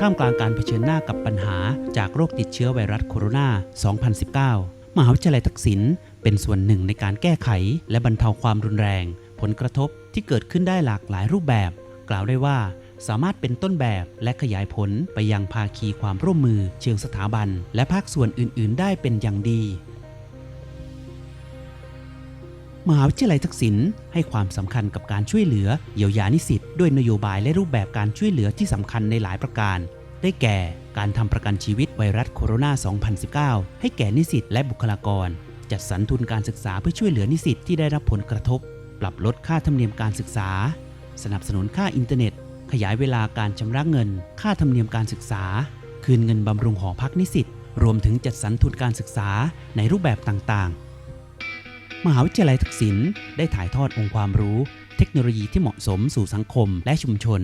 ท่ามกลางการเผชิญหน้ากับปัญหาจากโรคติดเชื้อไวรัสโคโรนา 2019 มหาวิทยาลัยทักษิณเป็นส่วนหนึ่งในการแก้ไข และบรรเทาความรุนแรง ผลกระทบที่เกิดขึ้นได้หลากหลายรูปแบบ กล่าวได้ว่าสามารถเป็นต้นแบบและขยายผลไปยังภาคีความร่วมมือเชิงสถาบัน และภาคส่วนอื่น ๆ ได้เป็นอย่างดี มหาวิทยาลัยทักษิณให้ความสำคัญกับการช่วยเหลือเยียวยานิสิตด้วยนโยบายและรูปแบบการช่วยเหลือที่สำคัญในหลายประการ ได้แก่การทำประกันชีวิตไวรัสโคโรนา 2019 ให้แก่นิสิตและบุคลากร จัดสรรทุนการศึกษาเพื่อช่วยเหลือนิสิตที่ได้รับผลกระทบ ปรับลดค่าธรรมเนียมการศึกษา สนับสนุนค่าอินเทอร์เน็ต ขยายเวลาการชำระเงิน ค่าธรรมเนียมการศึกษา คืนเงินบำรุงหอพักนิสิต รวมถึงจัดสรรทุนการศึกษาในรูปแบบต่างๆ มหาวิทยาลัยทักษิณได้ถ่ายทอดองค์ความรู้ เทคโนโลยีที่เหมาะสมสู่สังคมและชุมชน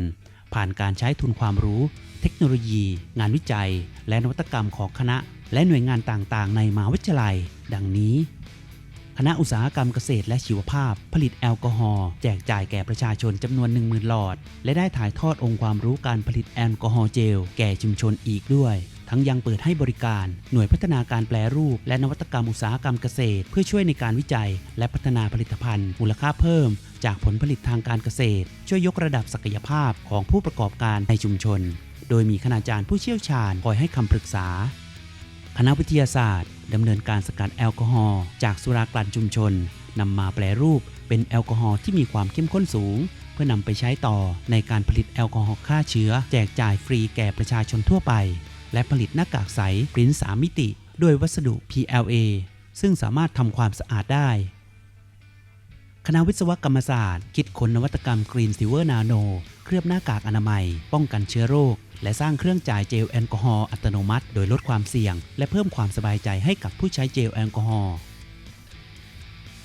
ผ่านการใช้ทุนความรู้ เทคโนโลยี งานวิจัย และนวัตกรรมของคณะ และหน่วยงานต่างๆ ในมหาวิทยาลัย ดังนี้ คณะอุตสาหกรรมเกษตรและชีวภาพ ผลิตแอลกอฮอล์แจกจ่ายแก่ประชาชนจำนวน 10,000 หลอด และได้ถ่ายทอดองค์ความรู้การผลิตแอลกอฮอล์เจล แก่ชุมชนอีกด้วย ทั้งยังเปิดให้บริการหน่วยพัฒนาการแปลรูป และนวัตกรรมอุตสาหกรรมเกษตร เพื่อช่วยในการวิจัย และพัฒนาผลิตภัณฑ์มูลค่าเพิ่ม จากผลผลิตทางการเกษตร ช่วยยกระดับศักยภาพของผู้ประกอบการในชุมชน โดยมีคณาจารย์ผู้เชี่ยวชาญคอยให้คำปรึกษา คณะวิทยาศาสตร์ดำเนินการสกัดแอลกอฮอล์จากสุรากลั่นชุมชนนำมาแปลรูปเป็นแอลกอฮอล์ที่มีความเข้มข้นสูง เพื่อนำไปใช้ต่อในการผลิตแอลกอฮอล์ฆ่าเชื้อ แจกจ่ายฟรีแก่ประชาชนทั่วไป และผลิตหน้ากากใสปริ้น3มิติ ด้วยวัสดุ PLA ซึ่งสามารถทำความสะอาดได้ คณะวิศวกรรมศาสตร์ คิดค้นนวัตกรรม Green Silver Nano เคลือบหน้ากากอนามัย ป้องกันเชื้อโรค และสร้างเครื่องจ่ายเจลแอลกอฮอล์อัตโนมัติ โดยลดความเสี่ยง และเพิ่มความสบายใจให้กับผู้ใช้เจลแอลกอฮอล์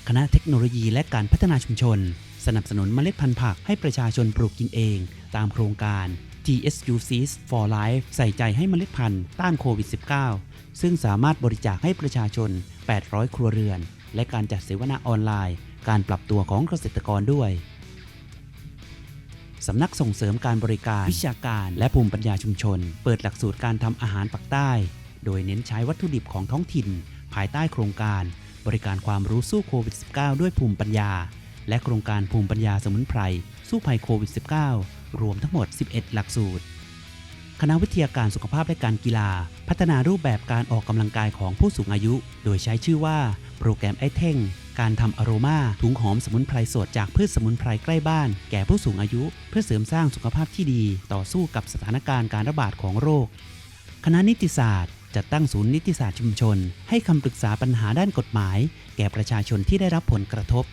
คณะเทคโนโลยีและการพัฒนาชุมชน สนับสนุนเมล็ดพันธุ์ผักให้ประชาชนปลูกกินเอง ตามโครงการ TSU Seeds for Life ใส่ใจให้เมล็ดพันธุ์ต้านโควิด -19 ซึ่งสามารถบริจาคให้ประชาชน 800 ครัวเรือน และการจัดเสวนาออนไลน์ การปรับตัวของเกษตรกรด้วยสำนักส่งเสริมการบริการวิชาการ และภูมิปัญญาชุมชน เปิดหลักสูตรการทำอาหารปักใต้ โดยเน้นใช้วัตถุดิบของท้องถิ่น ภายใต้โครงการ บริการความรู้สู้โควิด -19 ด้วยภูมิปัญญา และโครงการภูมิปัญญาสมุนไพรสู้ภัยโควิด -19 รวมทั้งหมด 11 หลักสูตร คณะวิทยาการสุขภาพและการกีฬา พัฒนารูปแบบการออกกำลังกายของผู้สูงอายุ โดยใช้ชื่อว่า โปรแกรมไอเท่ง การทำอโรมาถุงหอมสมุนไพรสดจากพืชสมุนไพรใกล้บ้าน แก่ผู้สูงอายุ เพื่อเสริมสร้างสุขภาพที่ดี ต่อสู้กับสถานการณ์การระบาดของโรค คณะนิติศาสตร์จัดตั้งศูนย์นิติศาสตร์ชุมชน ให้คำปรึกษาปัญหาด้านกฎหมาย แก่ประชาชนที่ได้รับผลกระทบ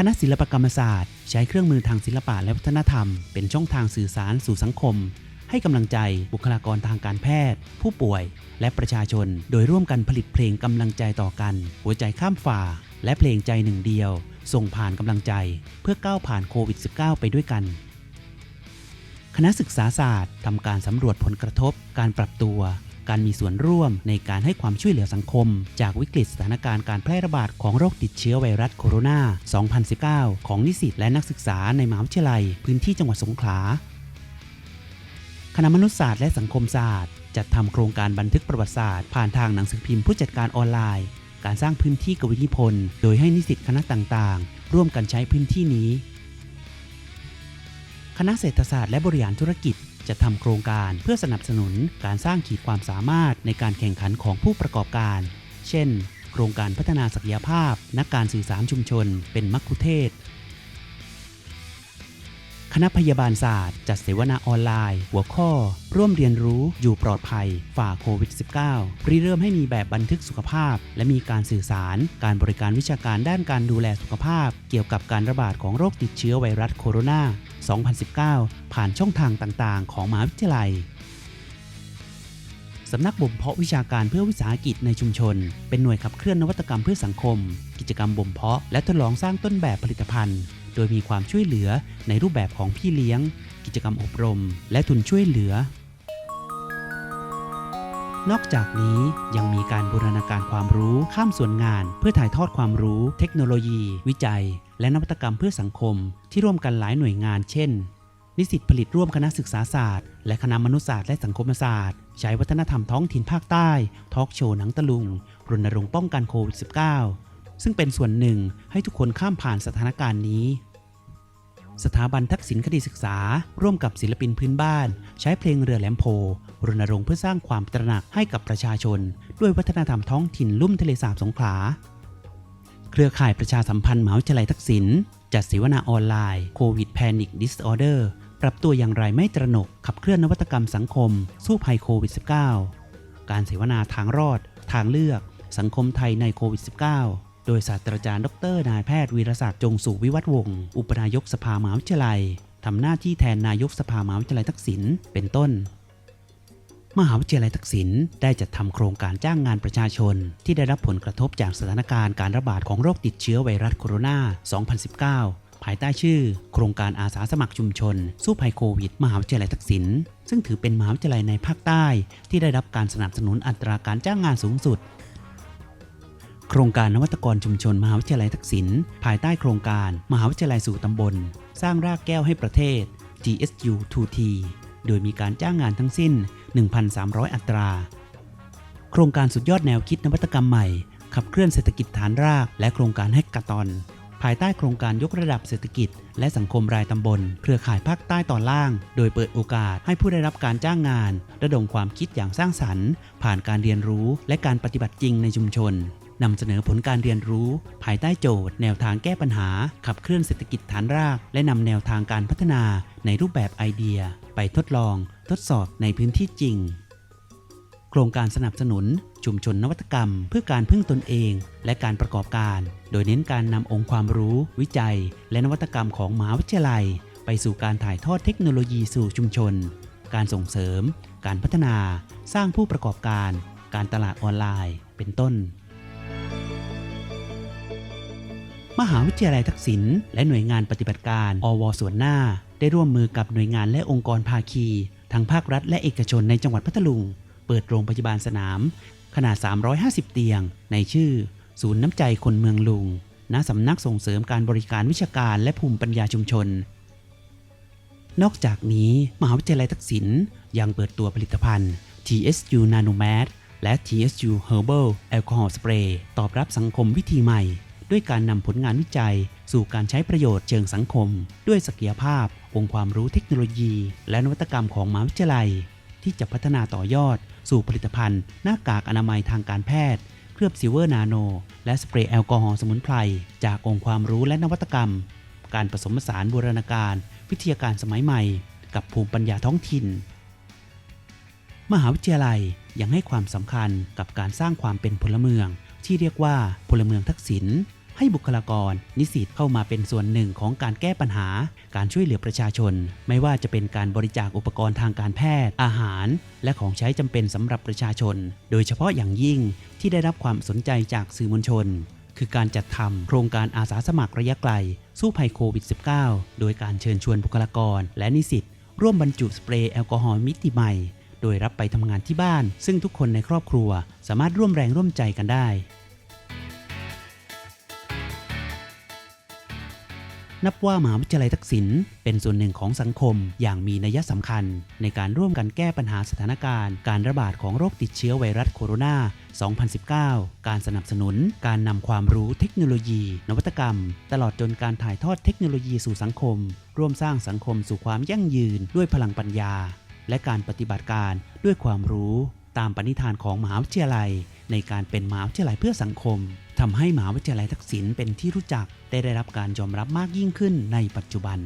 คณะศิลปกรรมศาสตร์ ใช้เครื่องมือทางศิลปะและวัฒนธรรม เป็นช่องทางสื่อสารสู่สังคม ให้กำลังใจบุคลากรทางการแพทย์ ผู้ป่วย และประชาชน โดยร่วมกันผลิตเพลงกำลังใจต่อกัน หัวใจข้ามฝ่า และเพลงใจหนึ่งเดียว ส่งผ่านกำลังใจ เพื่อก้าวผ่านโควิด -19 ไปด้วยกันคณะศึกษาศาสตร์ทำการสำรวจผลกระทบ การปรับตัว การมีส่วนร่วมในการให้ความช่วยเหลือสังคม จากวิกฤตสถานการณ์การแพร่ระบาดของโรคติดเชื้อไวรัสโคโรนา 2019 ของนิสิตและนักศึกษาในมหาวิทยาลัย พื้นที่จังหวัดสงขลาคณะมนุษยศาสตร์และสังคมศาสตร์ จัดทำโครงการบันทึกประวัติศาสตร์ ผ่านทางหนังสือพิมพ์ผู้จัดการออนไลน์ การสร้างพื้นที่กวินิพนธ์โดยให้นิสิตคณะต่างๆ ร่วมกันใช้พื้นที่นี้ คณะเศรษฐศาสตร์และบริหารธุรกิจจะทำโครงการเพื่อสนับสนุนการสร้างขีดความสามารถในการแข่งขันของผู้ประกอบการ เช่น โครงการพัฒนาศักยภาพ นักการสื่อสารชุมชน เป็นมัคคุเทศก์คณะพยาบาลศาสตร์ จัดเสวนาออนไลน์ หัวข้อ ร่วมเรียนรู้อยู่ปลอดภัย ฝ่าโควิด -19 ริเริ่มให้มีแบบบันทึกสุขภาพ และมีการสื่อสาร การบริการวิชาการด้านการดูแลสุขภาพ เกี่ยวกับการระบาดของโรคติดเชื้อไวรัสโคโรนา 2019 ผ่านช่องทางต่างๆ ของมหาวิทยาลัยสำนักบ่มเพาะวิชาการเพื่อวิสาหกิจในชุมชน เป็นหน่วยขับเคลื่อนนวัตกรรมเพื่อสังคม กิจกรรมบ่มเพาะและทดลองสร้างต้นแบบผลิตภัณฑ์ โดยมีความช่วยเหลือในรูปแบบของพี่เลี้ยง กิจกรรมอบรม และทุนช่วยเหลือ นอกจากนี้ยังมีการบูรณาการความรู้ข้ามส่วนงาน เพื่อถ่ายทอดความรู้ เทคโนโลยี วิจัย และนวัตกรรมเพื่อสังคม ที่ร่วมกันหลายหน่วยงาน เช่น นิสิตผลิตร่วมคณะศึกษาศาสตร์ และคณะมนุษยศาสตร์และสังคมศาสตร์ ใช้วัฒนธรรมท้องถิ่นภาคใต้ทอล์กโชว์หนังตะลุงรณรงค์ป้องกันโควิด -19 ซึ่งเป็นส่วนหนึ่งให้ทุกคนข้ามผ่านสถานการณ์นี้สถาบันทักษิณคดีศึกษา ร่วมกับศิลปินพื้นบ้าน ใช้เพลงเรือแหลมโพ รณรงค์เพื่อสร้างความตระหนักให้กับประชาชน ด้วยวัฒนธรรมท้องถิ่นลุ่มทะเลสาบสงขลา เครือข่ายประชาสัมพันธ์มหาวิทยาลัยทักษิณจัดเสวนาออนไลน์โควิด Panic Disorder ปรับตัวอย่างไรไม่ตระหนก ขับเคลื่อนนวัตกรรมสังคม สู้ภัยโควิด -19 การเสวนาทางรอด ทางเลือก สังคมไทยในโควิด -19 โดยศาสตราจารย์ดร นายแพทย์วีรศักดิ์จงสุขวิวัฒวงศ์อุปนายกสภามหาวิทยาลัยทำหน้าที่แทนนายกสภามหาวิทยาลัยทักษิณเป็นต้น มหาวิทยาลัยทักษิณได้จัดทำโครงการจ้างงานประชาชน ที่ได้รับผลกระทบจากสถานการณ์การระบาดของโรคติดเชื้อไวรัสโคโรนา 2019ภายใต้ชื่อ โครงการอาสาสมัครชุมชน สู้ภัยโควิด มหาวิทยาลัยทักษิณซึ่งถือเป็นมหาวิทยาลัยในภาคใต้ ที่ได้รับการสนับสนุนอัตราการจ้างงานสูงสุด โครงการนวัตกรชุมชน มหาวิทยาลัยทักษิณภายใต้โครงการ มหาวิทยาลัยสู่ตำบล สร้างรากแก้วให้ประเทศ GSU 2T โดยมีการจ้างงานทั้งสิ้น 1,300 อัตรา โครงการสุดยอดแนวคิดนวัตกรรมใหม่ ขับเคลื่อนเศรษฐกิจฐานราก และโครงการแฮกกาตอน ภายใต้โครงการยกระดับเศรษฐกิจ และสังคมรายตำบล เครือข่ายภาคใต้ตอนล่าง โดยเปิดโอกาสให้ผู้ได้รับการจ้างงาน ระดมความคิดอย่างสร้างสรรค์ ผ่านการเรียนรู้ และการปฏิบัติจริงในชุมชน นำเสนอผลการเรียนรู้ ภายใต้โจทย์ แนวทางแก้ปัญหา ขับเคลื่อนเศรษฐกิจฐานราก และนำแนวทางการพัฒนาในรูปแบบไอเดีย ไปทดลอง ทดสอบในพื้นที่จริง โครงการสนับสนุน ชุมชนนวัตกรรม เพื่อการพึ่งตนเอง และการประกอบการ โดยเน้นการนำองค์ความรู้ วิจัย และนวัตกรรมของมหาวิทยาลัย ไปสู่การถ่ายทอดเทคโนโลยีสู่ชุมชน การส่งเสริม การพัฒนา สร้างผู้ประกอบการ การตลาดออนไลน์ เป็นต้น มหาวิทยาลัยทักษิณและหน่วยงานปฏิบัติการ อวส่วนหน้า ได้ร่วมมือกับหน่วยงานและองค์กรภาคี ทั้งภาครัฐและเอกชนในจังหวัดพัทลุง เปิดโรงพยาบาลสนาม ขนาด 350 เตียง ในชื่อ ศูนย์น้ำใจคนเมืองลุง ณ สำนักส่งเสริมการบริการวิชาการและภูมิปัญญาชุมชน นอกจากนี้มหาวิทยาลัยทักษิณยังเปิดตัวผลิตภัณฑ์ TSU Nanomat และ TSU Herbal Alcohol Spray ตอบรับสังคมวิธีใหม่ ด้วยการนำผลงานวิจัย สู่การใช้ประโยชน์เชิงสังคม ด้วยศักยภาพ องค์ความรู้เทคโนโลยี และนวัตกรรมของมหาวิทยาลัย ที่จะพัฒนาต่อยอด สู่ผลิตภัณฑ์ หน้ากากอนามัยทางการแพทย์ เคลือบซิลเวอร์นาโน และสเปรย์แอลกอฮอล์สมุนไพรจากองค์ความรู้และนวัตกรรม การผสมผสานบูรณาการ วิทยาการสมัยใหม่ กับภูมิปัญญาท้องถิ่น มหาวิทยาลัยยังให้ความสำคัญกับการสร้างความเป็นพลเมืองที่เรียกว่าพลเมืองทักษิณ ให้บุคลากร นิสิตเข้ามาเป็นส่วนหนึ่งของการแก้ปัญหา การช่วยเหลือประชาชน ไม่ว่าจะเป็นการบริจาคอุปกรณ์ทางการแพทย์ อาหาร และของใช้จำเป็นสำหรับประชาชน โดยเฉพาะอย่างยิ่งที่ได้รับความสนใจจากสื่อมวลชน คือการจัดทำโครงการอาสาสมัครระยะไกล สู้ภัยโควิด -19 โดยการเชิญชวนบุคลากร และนิสิตร่วมบรรจุสเปรย์แอลกอฮอล์มิติใหม่โดยรับไปทำงานที่บ้าน ซึ่งทุกคนในครอบครัวสามารถร่วมแรงร่วมใจกันได้ นับว่ามหาวิทยาลัยทักษิณเป็นส่วนหนึ่งของสังคมอย่างมีนัยสำคัญ ในการร่วมกันแก้ปัญหาสถานการณ์ การระบาดของโรคติดเชื้อไวรัสโคโรนา 2019 การสนับสนุน การนำความรู้เทคโนโลยี นวัตกรรม ตลอดจนการถ่ายทอดเทคโนโลยีสู่สังคม ร่วมสร้างสังคมสู่ความยั่งยืนด้วยพลังปัญญา และการปฏิบัติการด้วยความรู้ ตามปณิธานของมหาวิทยาลัย ในการเป็นมหาวิทยาลัยเพื่อสังคมทำให้มหาวิทยาลัยทักษิณเป็นที่รู้จักได้ได้รับการยอมรับมากยิ่งขึ้นในปัจจุบัน